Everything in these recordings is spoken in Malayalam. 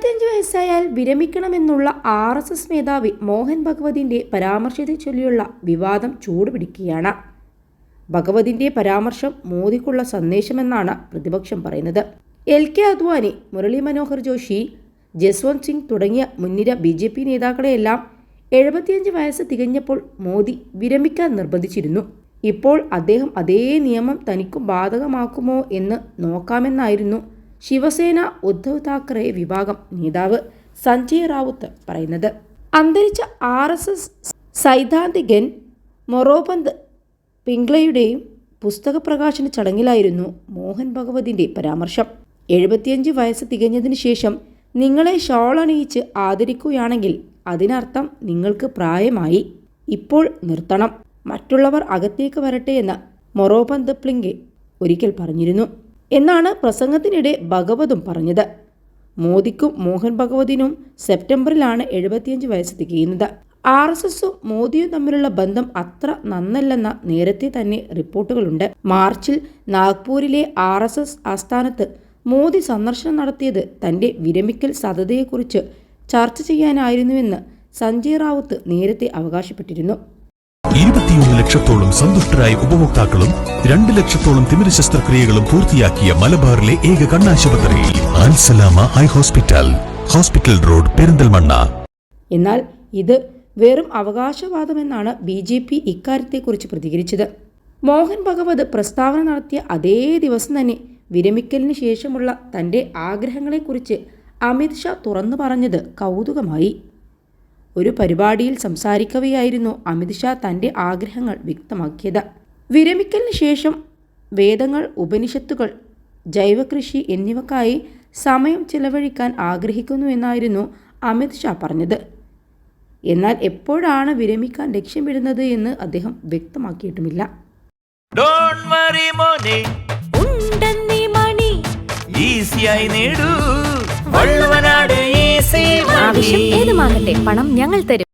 എഴുപത്തിയഞ്ച് വയസ്സായാൽ വിരമിക്കണമെന്നുള്ള ആർ എസ് എസ് മേധാവി മോഹൻ ഭഗവതിന്റെ പരാമർശത്തെ ചൊല്ലിയുള്ള വിവാദം ചൂടുപിടിക്കുകയാണ്. ഭഗവതിന്റെ പരാമർശം മോദിക്കുള്ള സന്ദേശമെന്നാണ് പ്രതിപക്ഷം പറയുന്നത്. എൽ കെ അദ്വാനി മുരളി മനോഹർ ജോഷി ജസ്വന്ത് സിംഗ് തുടങ്ങിയ മുൻനിര ബി ജെ പി നേതാക്കളെയെല്ലാം എഴുപത്തിയഞ്ച് വയസ്സ് തികഞ്ഞപ്പോൾ മോദി വിരമിക്കാൻ നിർബന്ധിച്ചിരുന്നു. ഇപ്പോൾ അദ്ദേഹം അതേ നിയമം തനിക്കും ബാധകമാക്കുമോ എന്ന് നോക്കാമെന്നായിരുന്നു ശിവസേന ഉദ്ധവ് താക്കറെ വിഭാഗം നേതാവ് സഞ്ജയ് റാവുത്ത് പറയുന്നത്. അന്തരിച്ച ആർ എസ് എസ് സൈദ്ധാന്തികൻ മൊറോപന്ത് പിംഗ്ലയുടെയും പുസ്തക പ്രകാശന ചടങ്ങിലായിരുന്നു മോഹൻ ഭഗവതിന്റെ പരാമർശം. എഴുപത്തിയഞ്ച് വയസ്സ് തികഞ്ഞതിന് ശേഷം നിങ്ങളെ ഷോൾ അണിയിച്ച് ആദരിക്കുകയാണെങ്കിൽ അതിനർത്ഥം നിങ്ങൾക്ക് പ്രായമായി. ഇപ്പോൾ നിർത്തണം. മറ്റുള്ളവർ അകത്തേക്ക് വരട്ടെ എന്ന് മൊറോപന്ത് പ്ലിംഗെ ഒരിക്കൽ പറഞ്ഞിരുന്നു. എന്നാണ് പ്രസംഗത്തിനിടെ ഭഗവതും പറഞ്ഞത്. മോദിക്കും മോഹൻ ഭഗവതിനും സെപ്റ്റംബറിലാണ് എഴുപത്തിയഞ്ച് വയസ്സ് തികയുന്നത്. ആർ എസ് എസും മോദിയും തമ്മിലുള്ള ബന്ധം അത്ര നന്നല്ലെന്ന നേരത്തെ തന്നെ റിപ്പോർട്ടുകളുണ്ട്. മാർച്ചിൽ നാഗ്പൂരിലെ ആർ എസ് എസ് ആസ്ഥാനത്ത് മോദി സന്ദർശനം നടത്തിയത് തന്റെ വിരമിക്കൽ സാധ്യതയെക്കുറിച്ച് ചർച്ച ചെയ്യാനായിരുന്നുവെന്ന് സഞ്ജയ് റാവുത്ത് നേരത്തെ അവകാശപ്പെട്ടിരുന്നു. ലക്ഷത്തോളം സന്തുഷ്ടരായ ഉപഭോക്താക്കളും രണ്ട് ലക്ഷത്തോളം തിമിര ശസ്ത്രക്രിയകളും പൂർത്തിയാക്കിയ മലബാറിലെ ഏക കണ്ണാശുപത്രി. ആൻസലാമ eye hospital. Hospital road Perinthalmanna. എന്നാൽ ഇത് വെറും അവകാശവാദമെന്നാണ് ബി ജെ പി ഇക്കാര്യത്തെക്കുറിച്ച് പ്രതികരിച്ചത്. മോഹൻ ഭഗവത് പ്രസ്താവന നടത്തിയ അതേ ദിവസം തന്നെ വിരമിക്കലിന് ശേഷമുള്ള തന്റെ ആഗ്രഹങ്ങളെക്കുറിച്ച് അമിത് ഷാ തുറന്നു പറഞ്ഞത് കൗതുകമായി. ഒരു പരിപാടിയിൽ സംസാരിക്കവെയായിരുന്നു അമിത് ഷാ തന്റെ ആഗ്രഹങ്ങൾ വ്യക്തമാക്കിയത്. വിരമിക്കലിന് ശേഷം വേദങ്ങൾ ഉപനിഷത്തുകൾ ജൈവകൃഷി എന്നിവക്കായി സമയം ചിലവഴിക്കാൻ ആഗ്രഹിക്കുന്നു എന്നായിരുന്നു അമിത് ഷാ പറഞ്ഞത്. എന്നാൽ എപ്പോഴാണ് വിരമിക്കാൻ ലക്ഷ്യമിടുന്നത് എന്ന് അദ്ദേഹം വ്യക്തമാക്കിയിട്ടുമില്ല. ഡോൺ വറി മോനെ. ഉണ്ടെന്നീ മണി. ഈസിയായി നേടൂ. ആവശ്യം ഏതുമാകട്ടെ പണം ഞങ്ങൾ തരും.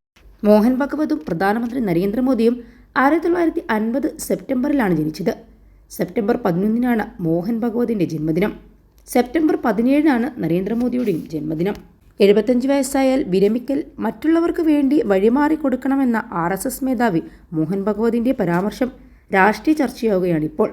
മോഹൻ ഭഗവതും പ്രധാനമന്ത്രി നരേന്ദ്രമോദിയും ആയിരത്തി തൊള്ളായിരത്തി അൻപത് സെപ്റ്റംബറിലാണ് ജനിച്ചത്. സെപ്റ്റംബർ പതിനൊന്നിനാണ് മോഹൻ ഭഗവതിന്റെ ജന്മദിനം. സെപ്റ്റംബർ പതിനേഴിനാണ് നരേന്ദ്രമോദിയുടെയും ജന്മദിനം. എഴുപത്തഞ്ച് വയസ്സായാൽ വിരമിക്കൽ മറ്റുള്ളവർക്ക് വേണ്ടി വഴിമാറി കൊടുക്കണമെന്ന ആർ എസ് എസ് മേധാവി മോഹൻ ഭഗവതിന്റെ പരാമർശം രാഷ്ട്രീയ ചർച്ചയാവുകയാണിപ്പോൾ.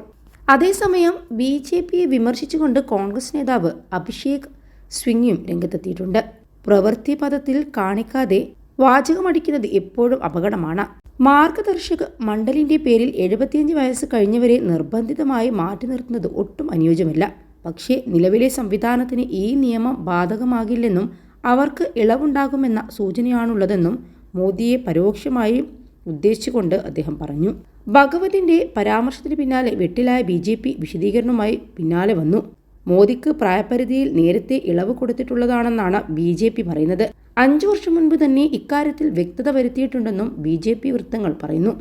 അതേസമയം ബി ജെ പിയെ വിമർശിച്ചുകൊണ്ട് കോൺഗ്രസ് നേതാവ് അഭിഷേക് സ്വിങ്ങിയും രംഗത്തെത്തിയിട്ടുണ്ട്. പ്രവൃത്തി പദത്തിൽ കാണിക്കാതെ വാചകമടിക്കുന്നത് എപ്പോഴും അപകടമാണ്. മാർഗദർശക മണ്ഡലിന്റെ പേരിൽ എഴുപത്തിയഞ്ച് വയസ്സ് കഴിഞ്ഞവരെ നിർബന്ധിതമായി മാറ്റി നിർത്തുന്നത് ഒട്ടും അനുയോജ്യമല്ല. പക്ഷേ നിലവിലെ സംവിധാനത്തിന് ഈ നിയമം ബാധകമാകില്ലെന്നും അവർക്ക് ഇളവുണ്ടാകുമെന്ന സൂചനയാണുള്ളതെന്നും മോദിയെ പരോക്ഷമായി ഉദ്ദേശിച്ചുകൊണ്ട് അദ്ദേഹം പറഞ്ഞു. ഭഗവതിന്റെ പരാമർശത്തിന് പിന്നാലെ വെട്ടിലായ ബി ജെ പി വിശദീകരണവുമായി പിന്നാലെ വന്നു. മോദിക്ക് പ്രായപരിധിയിൽ നേരത്തെ ഇളവ് കൊടുത്തിട്ടുള്ളതാണെന്നാണ് ബി ജെ പി പറയുന്നത്. അഞ്ചു വർഷം മുൻപ് തന്നെ ഇക്കാര്യത്തിൽ വ്യക്തത വരുത്തിയിട്ടുണ്ടെന്നും ബി ജെ പി വൃത്തങ്ങൾ പറയുന്നു.